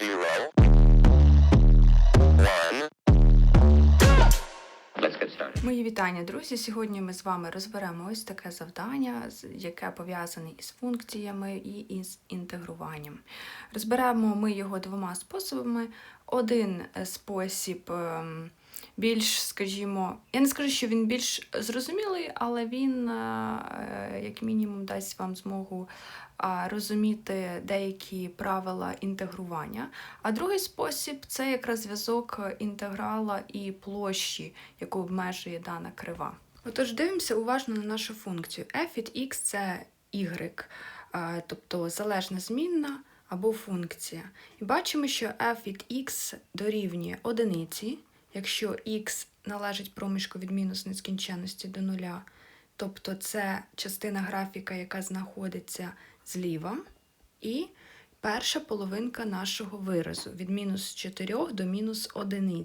zero, one. Let's get started. Мої вітання, друзі. Сьогодні ми з вами розберемо ось таке завдання, яке пов'язане із функціями і із інтегруванням. Розберемо ми його двома способами. Один е, спосіб ем, більш, скажімо, я не скажу, що він більш зрозумілий, але він, е, як мінімум, дасть вам змогу розуміти деякі правила інтегрування. А другий спосіб це якраз зв'язок інтеграла і площі, яку обмежує дана крива. Отож, дивимося уважно на нашу функцію. f від x це y, тобто залежна змінна або функція. І бачимо, що f від x дорівнює одиниці, якщо x належить проміжку від мінус нескінченності до нуля. Тобто це частина графіка, яка знаходиться зліва. І перша половинка нашого виразу від мінус 4 до мінус 1.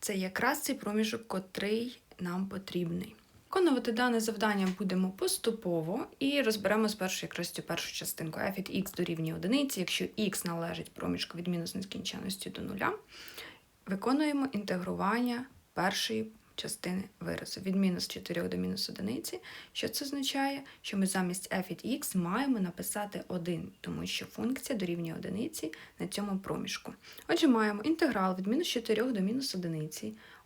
Це якраз цей проміжок, котрий нам потрібний. Виконувати дане завдання будемо поступово і розберемо спершу якраз цю першу частинку. f від x дорівнює 1, якщо x належить проміжку від мінус нескінченності до нуля. Виконуємо інтегрування першої частини виразу від мінус 4 до мінус 1. Що це означає? Що ми замість f від x маємо написати 1, тому що функція дорівнює 1 на цьому проміжку. Отже, маємо інтеграл від мінус 4 до мінус 1.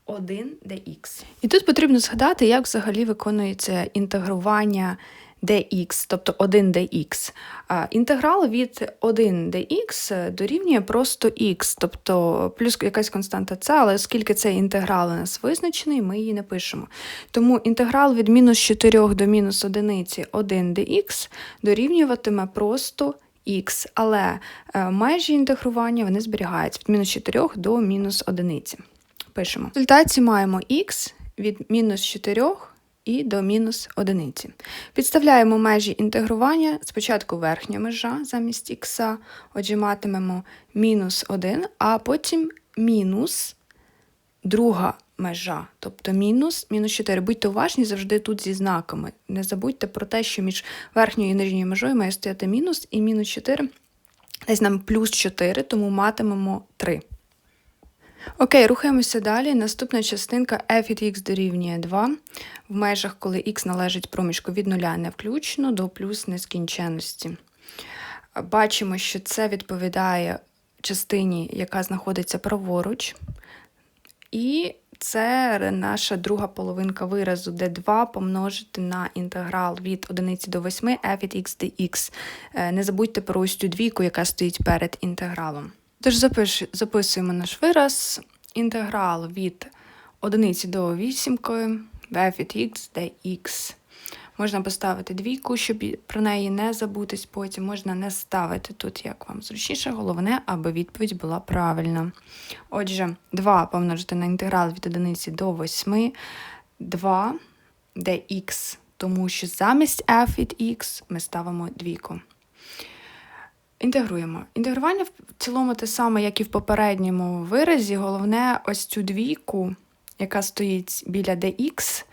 1 dx. І тут потрібно згадати, як взагалі виконується інтегрування dx, тобто 1 dx. Інтеграл від 1 dx дорівнює просто x, тобто плюс якась константа c, але оскільки цей інтеграл у нас визначений, ми її не пишемо. Тому інтеграл від мінус 4 до мінус 1 1 dx дорівнюватиме просто x, але е, межі інтегрування вони зберігаються від мінус 4 до мінус 1. Пишемо. В результаті маємо x від мінус 4 і до мінус 1. Підставляємо межі інтегрування. Спочатку верхня межа замість х, отже, матимемо мінус 1, а потім мінус друга межа, тобто мінус, мінус 4. Будьте уважні завжди тут зі знаками. Не забудьте про те, що між верхньою і нижньою межою має стояти мінус, і мінус 4 десь нам плюс 4, тому матимемо 3. Окей, рухаємося далі. Наступна частинка f від x дорівнює 2 в межах, коли x належить проміжку від нуля не включно до плюс нескінченності. Бачимо, що це відповідає частині, яка знаходиться праворуч. І це наша друга половинка виразу, де 2 помножити на інтеграл від 1 до 8 f від x dx. Е, Не забудьте про ось цю двійку, яка стоїть перед інтегралом. Тож запиш, записуємо наш вираз. Інтеграл від 1 до 8 f від x dx. Можна поставити двійку, щоб про неї не забутись потім. Можна не ставити тут, як вам зручніше. Головне, аби відповідь була правильна. Отже, 2 помножити на інтеграл від 1 до 8, 2 dx, тому що замість f від x ми ставимо двійку. Інтегруємо. Інтегрування в цілому те саме, як і в попередньому виразі. Головне, ось цю двійку, яка стоїть біля dx,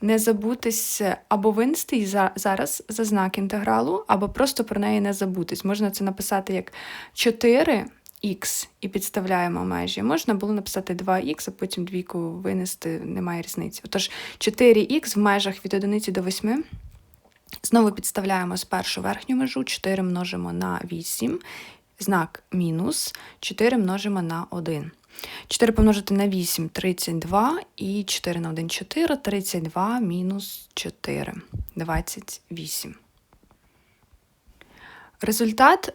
не забутись або винести зараз за знак інтегралу, або просто про неї не забутись. Можна це написати як 4х і підставляємо межі. Можна було написати 2х, а потім двійку винести, немає різниці. Отож, 4х в межах від 1 до 8. Знову підставляємо спершу верхню межу, 4 множимо на 8, знак мінус, 4 множимо на 1. 4 помножити на 8 32 і 4 на 1 4, 32 мінус 4, 28. Результат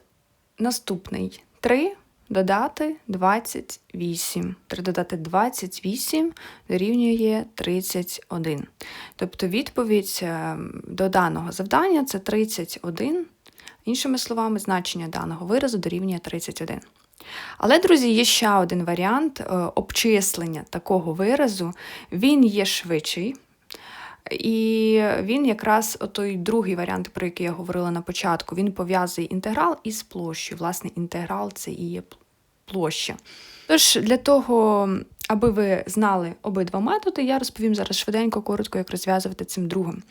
наступний. 3 додати 28. 3 додати 28 дорівнює 31. Тобто відповідь е, до даного завдання це 31. Іншими словами, значення даного виразу дорівнює 31. Але, друзі, є ще один варіант е, обчислення такого виразу. Він є швидший. І він якраз той другий варіант, про який я говорила на початку, він пов'язує інтеграл із площею. Власне, інтеграл це і є площа. Тож для того, аби ви знали обидва методи, я розповім зараз швиденько, коротко, як розв'язувати цим другим.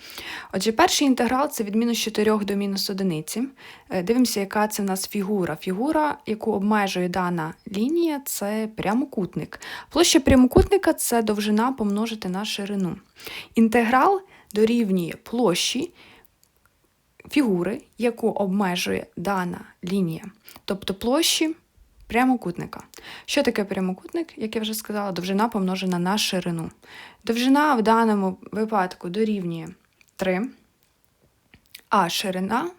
Отже, перший інтеграл це від мінус 4 до мінус 1. Е, Дивимося, яка це в нас фігура. Фігура, яку обмежує дана лінія, це прямокутник. Площа прямокутника це довжина помножити на ширину. Інтеграл дорівнює площі фігури, яку обмежує дана лінія, тобто площі прямокутника. Що таке прямокутник? Як я вже сказала, довжина помножена на ширину. Довжина в даному випадку дорівнює 3, а ширина,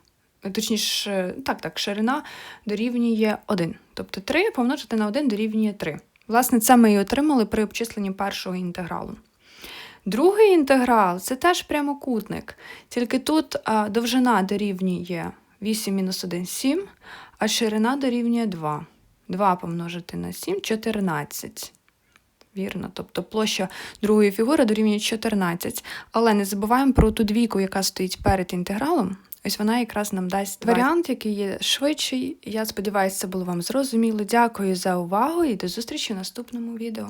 точніше, так, так, ширина дорівнює 1. Тобто 3 помножити на 1 дорівнює 3. Власне, це ми і отримали при обчисленні першого інтегралу. Другий інтеграл це теж прямокутник, тільки тут довжина дорівнює 8 мінус 1 7, а ширина дорівнює 2. 2 помножити на 7 14. Вірно, тобто площа другої фігури дорівнює 14. Але не забуваємо про ту двійку, яка стоїть перед інтегралом. Ось вона якраз нам дасть варіант, який є швидший. Я сподіваюся, це було вам зрозуміло. Дякую за увагу і до зустрічі в наступному відео.